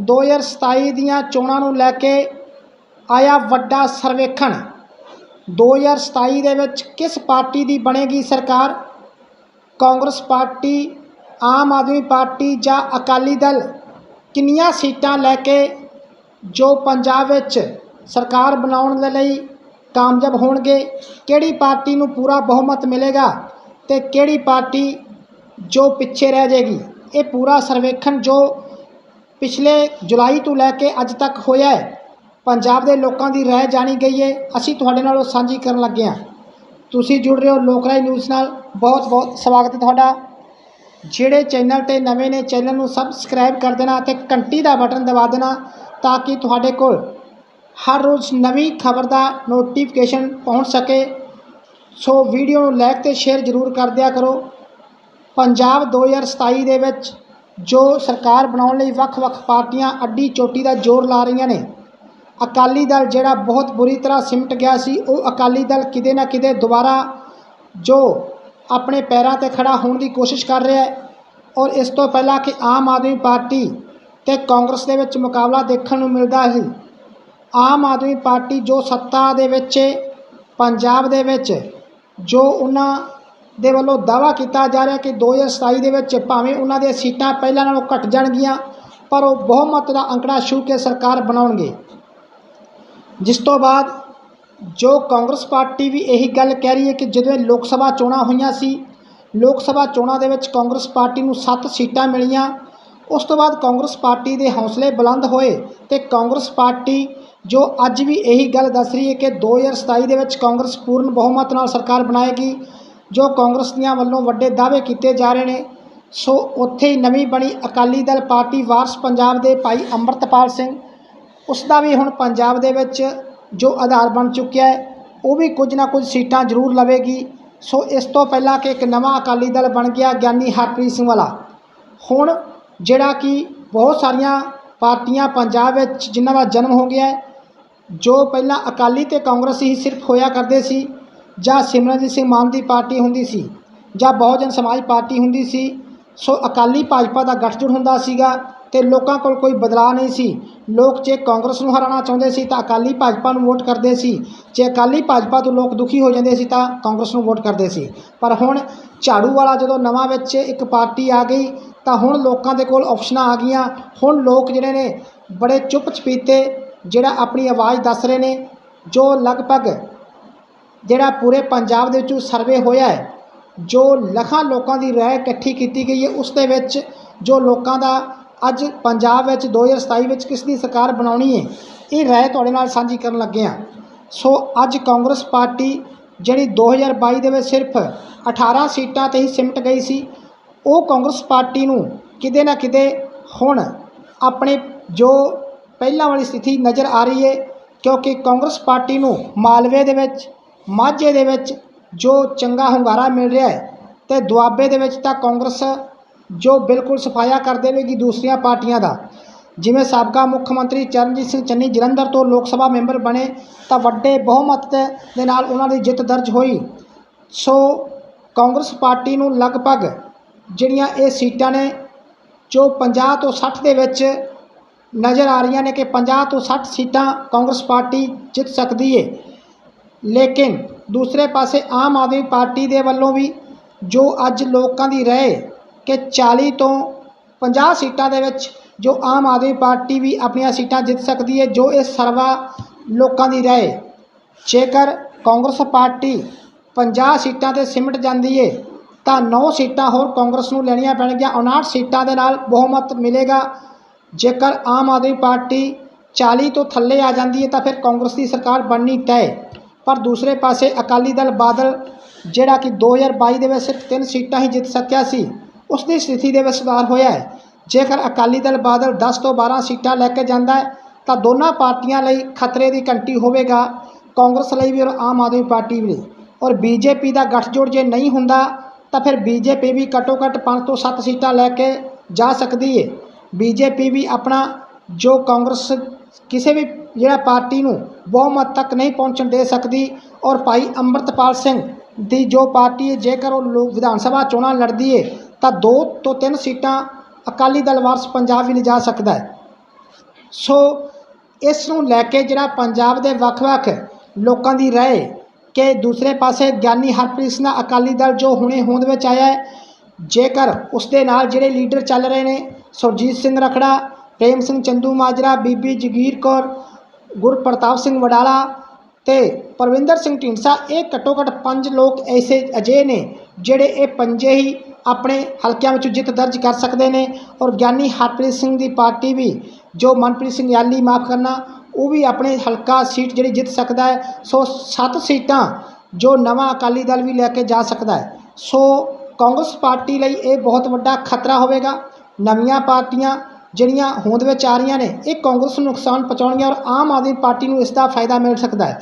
2027 ਦੀਆਂ ਚੋਣਾਂ ਨੂੰ ਲੈ ਕੇ ਆਇਆ ਵੱਡਾ ਸਰਵੇਖਣ। 2027 ਦੇ ਵਿੱਚ ਕਿਸ ਪਾਰਟੀ ਦੀ ਬਣੇਗੀ ਸਰਕਾਰ? ਕਾਂਗਰਸ ਪਾਰਟੀ, ਆਮ ਆਦਮੀ ਪਾਰਟੀ ਜਾਂ ਅਕਾਲੀ ਦਲ? ਕਿੰਨੀਆਂ ਸੀਟਾਂ ਲੈ ਕੇ ਜੋ ਪੰਜਾਬ ਵਿੱਚ ਸਰਕਾਰ ਬਣਾਉਣ ਦੇ ਲਈ ਕਾਮਯਾਬ ਹੋਣਗੇ? ਕਿਹੜੀ ਪਾਰਟੀ ਨੂੰ ਪੂਰਾ ਬਹੁਮਤ ਮਿਲੇਗਾ ਤੇ ਕਿਹੜੀ ਪਾਰਟੀ ਜੋ ਪਿੱਛੇ ਰਹਿ ਜਾਏਗੀ? ਇਹ ਪੂਰਾ ਸਰਵੇਖਣ ਜੋ ਪਿਛਲੇ ਜੁਲਾਈ ਤੋਂ ਲੈ ਕੇ ਅੱਜ ਤੱਕ ਹੋਇਆ ਹੈ। ਪੰਜਾਬ ਦੇ ਲੋਕਾਂ ਦੀ ਰਾਏ ਜਾਣੀ ਗਈ ਹੈ ਅਸੀਂ ਤੁਹਾਡੇ ਨਾਲ ਉਹ ਸਾਂਝੀ ਕਰਨ ਲੱਗੇ ਹਾਂ। ਤੁਸੀਂ ਜੁੜ ਰਹੇ ਹੋ ਲੋਕਰਾਈ ਨਿਊਜ਼ ਨਾਲ। ਬਹੁਤ ਬਹੁਤ ਸਵਾਗਤ ਹੈ ਤੁਹਾਡਾ। ਜਿਹੜੇ ਚੈਨਲ ਤੇ ਨਵੇਂ ਨੇ, ਚੈਨਲ ਨੂੰ ਸਬਸਕ੍ਰਾਈਬ ਕਰ ਦੇਣਾ ਅਤੇ ਘੰਟੀ ਦਾ ਬਟਨ ਦਬਾ ਦੇਣਾ ਤਾਂ ਕਿ ਤੁਹਾਡੇ ਕੋਲ ਹਰ ਰੋਜ਼ ਨਵੀਂ ਖਬਰ ਦਾ ਨੋਟੀਫਿਕੇਸ਼ਨ ਪਹੁੰਚ ਸਕੇ। ਸੋ ਵੀਡੀਓ ਨੂੰ ਲਾਈਕ ਤੇ ਸ਼ੇਅਰ ਜ਼ਰੂਰ ਕਰ ਦਿਆ ਕਰੋ। ਪੰਜਾਬ 2027 ਦੇ ਵਿੱਚ ਜੋ ਸਰਕਾਰ ਬਣਾਉਣ ਲਈ ਵੱਖ-ਵੱਖ ਪਾਰਟੀਆਂ ਅੱਡੀ ਚੋਟੀ ਦਾ ਜ਼ੋਰ ਲਾ ਰਹੀਆਂ ਨੇ। ਅਕਾਲੀ ਦਲ ਜਿਹੜਾ ਬਹੁਤ ਬੁਰੀ ਤਰ੍ਹਾਂ ਸਿਮਟ ਗਿਆ ਸੀ, ਉਹ ਅਕਾਲੀ ਦਲ ਕਿਤੇ ਨਾ ਕਿਤੇ ਦੁਬਾਰਾ ਜੋ ਆਪਣੇ ਪੈਰਾਂ ਤੇ ਖੜਾ ਹੋਣ ਦੀ ਕੋਸ਼ਿਸ਼ ਕਰ ਰਿਹਾ ਹੈ ਔਰ ਇਸ ਤੋਂ ਪਹਿਲਾਂ ਕਿ ਆਮ ਆਦਮੀ ਪਾਰਟੀ ਤੇ ਕਾਂਗਰਸ ਦੇ ਵਿੱਚ ਮੁਕਾਬਲਾ ਦੇਖਣ ਨੂੰ ਮਿਲਦਾ ਸੀ। ਆਮ ਆਦਮੀ ਪਾਰਟੀ ਜੋ ਸੱਤਾ ਦੇ ਵਿੱਚ, ਪੰਜਾਬ ਦੇ ਵਿੱਚ ਜੋ ਉਹਨਾਂ ਦੇ ਵੱਲੋਂ ਦਾਵਾ ਕੀਤਾ ਜਾ ਰਿਹਾ ਕਿ 2027 ਦੇ ਵਿੱਚ ਭਾਵੇਂ ਉਹਨਾਂ ਦੀਆਂ ਸੀਟਾਂ ਪਹਿਲਾਂ ਨਾਲੋਂ ਘਟ ਜਾਣਗੀਆਂ, ਪਰ ਉਹ ਬਹੁਮਤ ਦਾ ਅੰਕੜਾ ਛੂਹ ਕੇ ਸਰਕਾਰ ਬਣਾਉਣਗੇ। ਜਿਸ ਤੋਂ ਬਾਅਦ ਜੋ ਕਾਂਗਰਸ ਪਾਰਟੀ ਵੀ ਇਹੀ ਗੱਲ ਕਹਿ ਰਹੀ ਹੈ ਕਿ ਜਦੋਂ ਲੋਕ ਸਭਾ ਚੋਣਾਂ ਹੋਈਆਂ ਸੀ, ਲੋਕ ਸਭਾ ਚੋਣਾਂ ਦੇ ਵਿੱਚ ਕਾਂਗਰਸ ਪਾਰਟੀ ਨੂੰ 7 ਸੀਟਾਂ ਮਿਲੀਆਂ। ਉਸ ਤੋਂ ਬਾਅਦ ਕਾਂਗਰਸ ਪਾਰਟੀ ਦੇ ਹੌਸਲੇ ਬੁਲੰਦ ਹੋਏ ਤੇ ਕਾਂਗਰਸ ਪਾਰਟੀ ਜੋ ਅੱਜ ਵੀ ਇਹੀ ਗੱਲ ਦੱਸ ਰਹੀ ਹੈ ਕਿ 2027 ਦੇ ਵਿੱਚ ਕਾਂਗਰਸ ਪੂਰਨ ਬਹੁਮਤ ਨਾਲ ਸਰਕਾਰ ਬਣਾਏਗੀ। ਜੋ ਕਾਂਗਰਸ ਦੀਆਂ ਵੱਲੋਂ ਵੱਡੇ ਦਾਅਵੇ ਕੀਤੇ ਜਾ ਰਹੇ ਨੇ, ਸੋ ਉੱਥੇ ਹੀ ਨਵੀਂ ਬਣੀ ਅਕਾਲੀ ਦਲ ਪਾਰਟੀ ਵਾਰਸ ਪੰਜਾਬ ਦੇ ਭਾਈ ਅੰਮ੍ਰਿਤਪਾਲ ਸਿੰਘ। ਉਸ ਦਾ ਵੀ ਹੁਣ ਪੰਜਾਬ ਦੇ ਵਿੱਚ ਜੋ ਆਧਾਰ ਬਣ ਚੁੱਕਿਆ ਹੈ, ਉਹ ਵੀ ਕੁਝ ਨਾ ਕੁਝ ਸੀਟਾਂ ਜ਼ਰੂਰ ਲਵੇਗੀ। ਸੋ ਇਸ ਤੋਂ ਪਹਿਲਾਂ ਕਿ ਇੱਕ ਨਵਾਂ ਅਕਾਲੀ ਦਲ ਬਣ ਗਿਆ ਗਿਆਨੀ ਹਰਪ੍ਰੀਤ ਸਿੰਘ ਵਾਲਾ। ਹੁਣ ਜਿਹੜਾ ਕਿ ਬਹੁਤ ਸਾਰੀਆਂ ਪਾਰਟੀਆਂ ਪੰਜਾਬ ਵਿੱਚ ਜਿਨ੍ਹਾਂ ਦਾ ਜਨਮ ਹੋ ਗਿਆ ਜੋ ਪਹਿਲਾਂ ਅਕਾਲੀ ਤੇ ਕਾਂਗਰਸ ਹੀ ਸਿਰਫ ਹੋਇਆ ਕਰਦੇ ਸੀ ਜਾਂ ਸਿਮਰਨਜੀਤ ਸਿੰਘ ਮਾਨ ਦੀ ਪਾਰਟੀ ਹੁੰਦੀ ਸੀ ਜਾਂ ਬਹੁਜਨ ਸਮਾਜ ਪਾਰਟੀ ਹੁੰਦੀ ਸੀ, ਸੋ ਅਕਾਲੀ ਭਾਜਪਾ ਦਾ ਗੱਠਜੋੜ ਹੁੰਦਾ ਸੀਗਾ ਤੇ ਲੋਕਾਂ ਕੋਲ ਕੋਈ ਬਦਲਾਅ ਨਹੀਂ ਸੀ। ਲੋਕ ਜੇ ਕਾਂਗਰਸ ਨੂੰ ਹਰਾਉਣਾ ਚਾਹੁੰਦੇ ਸੀ ਤਾਂ ਅਕਾਲੀ ਭਾਜਪਾ ਨੂੰ ਵੋਟ ਕਰਦੇ ਸੀ। ਜੇ ਅਕਾਲੀ ਭਾਜਪਾ ਤੋਂ ਲੋਕ ਦੁਖੀ ਹੋ ਜਾਂਦੇ ਸੀ ਤਾਂ ਕਾਂਗਰਸ ਨੂੰ ਵੋਟ ਕਰਦੇ ਸੀ। ਪਰ ਹੁਣ ਝਾੜੂ ਵਾਲਾ ਜਦੋਂ ਨਵਾਂ ਵਿੱਚ ਇੱਕ ਪਾਰਟੀ ਆ ਗਈ ਤਾਂ ਹੁਣ ਲੋਕਾਂ ਦੇ ਕੋਲ ਆਪਸ਼ਨਾਂ ਆ ਗਈਆਂ। ਹੁਣ ਲੋਕ ਜਿਹੜੇ ਨੇ ਬੜੇ ਚੁੱਪ ਚਪੀਤੇ ਜਿਹੜਾ ਆਪਣੀ ਆਵਾਜ਼ ਦੱਸ ਰਹੇ ਨੇ, ਜੋ ਲਗਭਗ ਜਿਹੜਾ ਪੂਰੇ ਪੰਜਾਬ ਦੇ ਵਿੱਚੋਂ ਸਰਵੇ ਹੋਇਆ ਹੈ, ਜੋ ਲੱਖਾਂ ਲੋਕਾਂ ਦੀ ਰਾਏ ਇਕੱਠੀ ਕੀਤੀ ਗਈ ਹੈ, ਉਸ ਦੇ ਵਿੱਚ ਜੋ ਲੋਕਾਂ ਦਾ ਅੱਜ ਪੰਜਾਬ ਵਿੱਚ 2027 ਵਿੱਚ ਕਿਸ ਦੀ ਸਰਕਾਰ ਬਣਾਉਣੀ ਹੈ, ਇਹ ਰਾਏ ਤੁਹਾਡੇ ਨਾਲ ਸਾਂਝੀ ਕਰਨ ਲੱਗੇ ਹਾਂ। ਸੋ ਅੱਜ ਕਾਂਗਰਸ ਪਾਰਟੀ ਜਿਹੜੀ 2022 ਦੇ ਵਿੱਚ ਸਿਰਫ 18 ਸੀਟਾਂ ਤੇ ਹੀ ਸਿਮਟ ਗਈ ਸੀ, ਉਹ ਕਾਂਗਰਸ ਪਾਰਟੀ ਨੂੰ ਕਿਤੇ ਨਾ ਕਿਤੇ ਹੁਣ ਆਪਣੇ ਜੋ ਪਹਿਲਾਂ ਵਾਲੀ ਸਥਿਤੀ ਨਜ਼ਰ ਆ ਰਹੀ ਹੈ, ਕਿਉਂਕਿ ਕਾਂਗਰਸ ਪਾਰਟੀ ਨੂੰ ਮਾਲਵੇ ਦੇ ਵਿੱਚ ਮਾਝੇ ਦੇ ਵਿੱਚ ਜੋ ਚੰਗਾ ਹੁੰਗਾਰਾ ਮਿਲ ਰਿਹਾ ਹੈ ਤੇ ਦੁਆਬੇ ਦੇ ਵਿੱਚ ਤਾਂ ਕਾਂਗਰਸ ਜੋ ਬਿਲਕੁਲ ਸਫਾਇਆ ਕਰ ਦੇਵੇਗੀ ਦੂਸਰੀਆਂ ਪਾਰਟੀਆਂ ਦਾ। ਜਿਵੇਂ ਸਾਬਕਾ ਮੁੱਖ ਮੰਤਰੀ ਚਰਨਜੀਤ ਸਿੰਘ ਚੰਨੀ ਜਲੰਧਰ ਤੋਂ ਲੋਕ ਸਭਾ ਮੈਂਬਰ ਬਣੇ ਤਾਂ ਵੱਡੇ ਬਹੁਮਤ ਦੇ ਨਾਲ ਉਹਨਾਂ ਦੀ ਜਿੱਤ ਦਰਜ ਹੋਈ। ਸੋ ਕਾਂਗਰਸ ਪਾਰਟੀ ਨੂੰ ਲਗਭਗ ਜਿਹੜੀਆਂ ਇਹ ਸੀਟਾਂ ਨੇ ਜੋ 50 ਤੋਂ 60 ਦੇ ਵਿੱਚ ਨਜ਼ਰ ਆ ਰਹੀਆਂ ਨੇ ਕਿ 50 ਤੋਂ 60 ਸੀਟਾਂ ਕਾਂਗਰਸ ਪਾਰਟੀ ਜਿੱਤ ਸਕਦੀ ਹੈ ਲੇਕਿਨ ਦੂਸਰੇ ਪਾਸੇ ਆਮ ਆਦਮੀ ਪਾਰਟੀ ਦੇ ਵੱਲੋਂ ਵੀ ਜੋ ਅੱਜ ਲੋਕਾਂ ਦੀ ਰਾਏ ਕਿ 40 ਤੋਂ 50 ਸੀਟਾਂ ਦੇ ਵਿੱਚ ਜੋ ਆਮ ਆਦਮੀ ਪਾਰਟੀ ਵੀ ਆਪਣੀਆਂ ਸੀਟਾਂ ਜਿੱਤ ਸਕਦੀ ਹੈ, ਜੋ ਇਹ ਸਰਵਾ ਲੋਕਾਂ ਦੀ ਰਾਏ। ਜੇਕਰ ਕਾਂਗਰਸ ਪਾਰਟੀ 50 ਸੀਟਾਂ ਤੇ ਸਿਮਟ ਜਾਂਦੀ ਹੈ ਤਾਂ 9 ਸੀਟਾਂ ਹੋਰ ਕਾਂਗਰਸ ਨੂੰ ਲੈਣੀਆਂ ਪੈਣਗੀਆਂ। 59 ਸੀਟਾਂ ਦੇ ਨਾਲ ਬਹੁਮਤ ਮਿਲੇਗਾ। ਜੇਕਰ ਆਮ ਆਦਮੀ ਪਾਰਟੀ 40 ਤੋਂ ਥੱਲੇ ਆ ਜਾਂਦੀ ਹੈ ਤਾਂ ਫਿਰ ਕਾਂਗਰਸ ਦੀ ਸਰਕਾਰ ਬਣਨੀ ਤੈਅ। ਪਰ ਦੂਸਰੇ ਪਾਸੇ ਅਕਾਲੀ ਦਲ ਬਾਦਲ, ਜਿਹੜਾ ਕਿ 2022 ਦੇ ਵਿੱਚ ਸਿਰਫ 3 ਸੀਟਾਂ ਹੀ ਜਿੱਤ ਸਕਿਆ ਸੀ ਉਸ ਦੀ ਸਥਿਤੀ ਦੇ ਵਿੱਚ ਸੁਧਾਰ ਹੋਇਆ ਹੈ। ਜੇਕਰ ਅਕਾਲੀ ਦਲ ਬਾਦਲ 10 ਤੋਂ 12 ਸੀਟਾਂ ਲੈ ਕੇ ਜਾਂਦਾ ਹੈ, ਤਾਂ ਦੋਨਾਂ ਪਾਰਟੀਆਂ ਲਈ ਖਤਰੇ ਦੀ ਘੰਟੀ ਹੋਵੇਗਾ। ਕਾਂਗਰਸ ਲਈ ਵੀ ਔਰ ਆਮ ਆਦਮੀ ਪਾਰਟੀ ਲਈ ਔਰ ਬੀਜੇਪੀ ਦਾ ਗੱਠਜੋੜ ਜੇ ਨਹੀਂ ਹੁੰਦਾ, ਤਾਂ ਫਿਰ ਬੀਜੇਪੀ ਵੀ ਘੱਟੋ ਘੱਟ 5 ਤੋਂ 7 ਸੀਟਾਂ ਲੈ ਕੇ ਜਾ ਸਕਦੀ ਹੈ ਬੀਜੇਪੀ ਵੀ ਆਪਣਾ, ਜੋ ਕਾਂਗਰਸ ਕਿਸੇ ਵੀ ਜਿਹੜਾ ਪਾਰਟੀ ਨੂੰ ਬਹੁਮਤ ਤੱਕ ਨਹੀਂ ਪਹੁੰਚਣ ਦੇ ਸਕਦੀ ਔਰ ਭਾਈ ਅੰਮ੍ਰਿਤਪਾਲ ਸਿੰਘ ਦੀ ਜੋ ਪਾਰਟੀ ਹੈ, ਜੇਕਰ ਉਹ ਲੋਕ ਵਿਧਾਨ ਸਭਾ ਚੋਣਾਂ ਲੜਦੀ ਹੈ, ਤਾਂ ਦੋ ਤੋਂ ਤਿੰਨ ਸੀਟਾਂ ਅਕਾਲੀ ਦਲ ਵਾਰਸ ਪੰਜਾਬ ਵੀ ਲਿਜਾ ਸਕਦਾ ਹੈ। ਸੋ ਇਸ ਨੂੰ ਲੈ ਕੇ ਜਿਹੜਾ ਪੰਜਾਬ ਦੇ ਵੱਖ-ਵੱਖ ਲੋਕਾਂ ਦੀ ਰਾਏ ਕਿ ਦੂਸਰੇ ਪਾਸੇ ਗਿਆਨੀ ਹਰਪ੍ਰੀਤ ਸਿੰਘ ਅਕਾਲੀ ਦਲ ਜੋ ਹੁਣੇ ਹੋਂਦ ਵਿੱਚ ਆਇਆ ਹੈ, ਜੇਕਰ ਉਸ ਦੇ ਨਾਲ ਜਿਹੜੇ ਲੀਡਰ ਚੱਲ ਰਹੇ ਨੇ, ਸੁਰਜੀਤ ਸਿੰਘ ਰਖੜਾ ਪ੍ਰੇਮ ਸਿੰਘ ਚੰਦੂ ਮਾਜਰਾ, ਬੀਬੀ ਜਗੀਰ ਕੌਰ, ਗੁਰਪ੍ਰਤਾਪ ਸਿੰਘ ਵਡਾਲਾ ਤੇ ਪਰਵਿੰਦਰ ਸਿੰਘ ਢੀਂਡਸਾ, ਇਹ ਘੱਟੋ ਘੱਟ ਪੰਜ ਲੋਕ ਐਸੇ ਅਜੇ ਨੇ ਜਿਹੜੇ ਇਹ ਪੰਜੇ ਹੀ ਆਪਣੇ ਹਲਕਿਆਂ ਵਿੱਚ ਜਿੱਤ ਦਰਜ ਕਰ ਸਕਦੇ ਨੇ ਔਰ ਗਿਆਨੀ ਹਰਪ੍ਰੀਤ ਸਿੰਘ ਦੀ ਪਾਰਟੀ ਵੀ, ਜੋ ਮਨਪ੍ਰੀਤ ਸਿੰਘ ਯਾਲੀ ਮਾਫ ਕਰਨਾ, ਉਹ ਵੀ ਆਪਣੇ ਹਲਕਾ ਸੀਟ ਜਿਹੜੀ ਜਿੱਤ ਸਕਦਾ ਹੈ, ਸੋ ਸੱਤ ਸੀਟਾਂ ਜੋ ਨਵਾਂ ਅਕਾਲੀ ਦਲ ਵੀ ਲੈ ਕੇ ਜਾ ਸਕਦਾ ਹੈ। ਸੋ ਕਾਂਗਰਸ ਪਾਰਟੀ ਲਈ ਇਹ ਬਹੁਤ ਵੱਡਾ ਖਤਰਾ ਹੋਵੇਗਾ। ਨਵੀਆਂ ਪਾਰਟੀਆਂ ਜਿਹੜੀਆਂ ਹੋਂਦ ਵਿੱਚ ਆ ਰਹੀਆਂ ਨੇ, ਇਹ ਕਾਂਗਰਸ ਨੂੰ ਨੁਕਸਾਨ ਪਹੁੰਚਾਉਣਗੀਆਂ ਔਰ ਆਮ ਆਦਮੀ ਪਾਰਟੀ ਨੂੰ ਇਸ ਦਾ ਫਾਇਦਾ ਮਿਲ ਸਕਦਾ ਹੈ।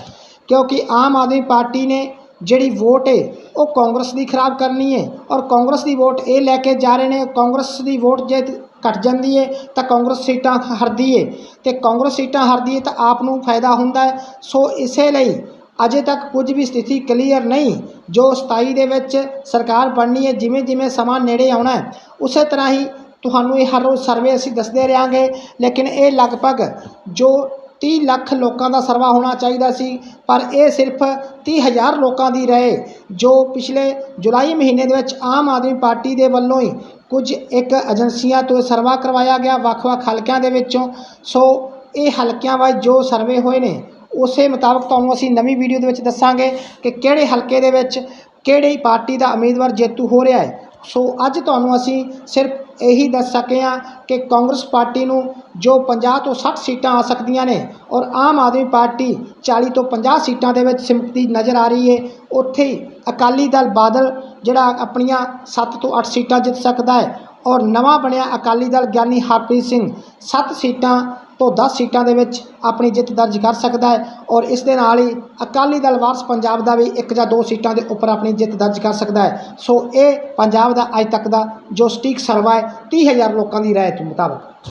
ਕਿਉਂਕਿ ਆਮ ਆਦਮੀ ਪਾਰਟੀ ਨੇ ਜਿਹੜੀ ਵੋਟ ਹੈ, ਉਹ ਕਾਂਗਰਸ ਦੀ ਖਰਾਬ ਕਰਨੀ ਹੈ ਔਰ ਕਾਂਗਰਸ ਦੀ ਵੋਟ ਇਹ ਲੈ ਕੇ ਜਾ ਰਹੇ ਨੇ, ਕਾਂਗਰਸ ਦੀ ਵੋਟ ਜੇ ਘਟ ਜਾਂਦੀ ਹੈ, ਤਾਂ ਕਾਂਗਰਸ ਸੀਟਾਂ ਹਰਦੀ ਹੈ। ਤੇ ਕਾਂਗਰਸ ਸੀਟਾਂ ਹਰਦੀ ਹੈ ਤਾਂ ਆਪ ਨੂੰ ਫਾਇਦਾ ਹੁੰਦਾ ਹੈ। ਸੋ ਇਸੇ ਲਈ ਅਜੇ ਤੱਕ ਕੁਝ ਵੀ ਸਥਿਤੀ ਕਲੀਅਰ ਨਹੀਂ, ਜੋ 27 ਦੇ ਵਿੱਚ ਸਰਕਾਰ ਬਣਨੀ ਹੈ ਜਿਵੇਂ ਜਿਵੇਂ ਸਮਾਂ ਨੇੜੇ ਆਉਣਾ ਹੈ, ਉਸੇ ਤਰ੍ਹਾਂ ਹੀ ਤੁਹਾਨੂੰ ਇਹ ਹਰ ਰੋਜ਼ ਸਰਵੇ ਅਸੀਂ ਦੱਸਦੇ ਰਹਾਂਗੇ, ਲੇਕਿਨ ਇਹ ਲਗਭਗ ਜੋ 30 ਲੱਖ ਲੋਕਾਂ ਦਾ ਸਰਵਾ ਹੋਣਾ ਚਾਹੀਦਾ ਸੀ, ਪਰ ਇਹ ਸਿਰਫ 30000 ਲੋਕਾਂ ਦੀ ਰਹੇ, ਜੋ ਪਿਛਲੇ ਜੁਲਾਈ ਮਹੀਨੇ ਦੇ ਵਿੱਚ ਆਮ ਆਦਮੀ ਪਾਰਟੀ ਦੇ ਵੱਲੋਂ ਹੀ ਕੁਝ ਇੱਕ ਏਜੰਸੀਆਂ ਤੋਂ ਸਰਵਾ ਕਰਵਾਇਆ ਗਿਆ ਵੱਖ-ਵੱਖ ਹਲਕਿਆਂ ਦੇ ਵਿੱਚੋਂ। ਸੋ ਇਹ ਹਲਕਿਆਂ ਵਾਈਜ਼ ਜੋ ਸਰਵੇ ਹੋਏ ਨੇ, ਉਸੇ ਮੁਤਾਬਕ ਤੁਹਾਨੂੰ ਅਸੀਂ ਨਵੀਂ ਵੀਡੀਓ ਦੇ ਵਿੱਚ ਦੱਸਾਂਗੇ ਕਿ ਕਿਹੜੇ ਹਲਕੇ ਦੇ ਵਿੱਚ ਕਿਹੜੀ ਪਾਰਟੀ ਦਾ ਉਮੀਦਵਾਰ ਜੇਤੂ ਹੋ ਰਿਹਾ ਹੈ। ਸੋ ਅੱਜ ਤੁਹਾਨੂੰ ਅਸੀਂ ਸਿਰਫ ਇਹੀ ਦੱਸ ਸਕੇ ਹਾਂ ਕਿ ਕਾਂਗਰਸ ਪਾਰਟੀ ਨੂੰ ਜੋ 50 ਤੋਂ 60 ਸੀਟਾਂ ਆ ਸਕਦੀਆਂ ਨੇ ਔਰ ਆਮ ਆਦਮੀ ਪਾਰਟੀ 40 ਤੋਂ 50 ਸੀਟਾਂ ਦੇ ਵਿੱਚ ਸਿਮਟਦੀ ਨਜ਼ਰ ਆ ਰਹੀ ਹੈ ਉੱਥੇ ਅਕਾਲੀ ਦਲ ਬਾਦਲ ਜਿਹੜਾ ਆਪਣੀਆਂ 7 ਤੋਂ 8 ਸੀਟਾਂ ਜਿੱਤ ਸਕਦਾ ਹੈ ਔਰ ਨਵਾਂ ਬਣਿਆ ਅਕਾਲੀ ਦਲ ਗਿਆਨੀ ਹਰਪ੍ਰੀਤ ਸਿੰਘ 7 ਸੀਟਾਂ ਤੋਂ 10 ਸੀਟਾਂ ਦੇ ਵਿੱਚ ਆਪਣੀ ਜਿੱਤ ਦਰਜ ਕਰ ਸਕਦਾ ਹੈ ਔਰ ਇਸ ਦੇ ਨਾਲ ਹੀ ਅਕਾਲੀ ਦਲ ਵਾਰਸ ਪੰਜਾਬ ਦਾ ਵੀ ਇੱਕ ਜਾਂ ਦੋ ਸੀਟਾਂ ਦੇ ਉੱਪਰ ਆਪਣੀ ਜਿੱਤ ਦਰਜ ਕਰ ਸਕਦਾ ਹੈ। ਸੋ ਇਹ ਪੰਜਾਬ ਦਾ ਅੱਜ ਤੱਕ ਦਾ ਜੋ ਸਟੀਕ ਸਰਵਾ ਹੈ 30000 ਲੋਕਾਂ ਦੀ ਰਾਏ ਦੇ ਮੁਤਾਬਕ।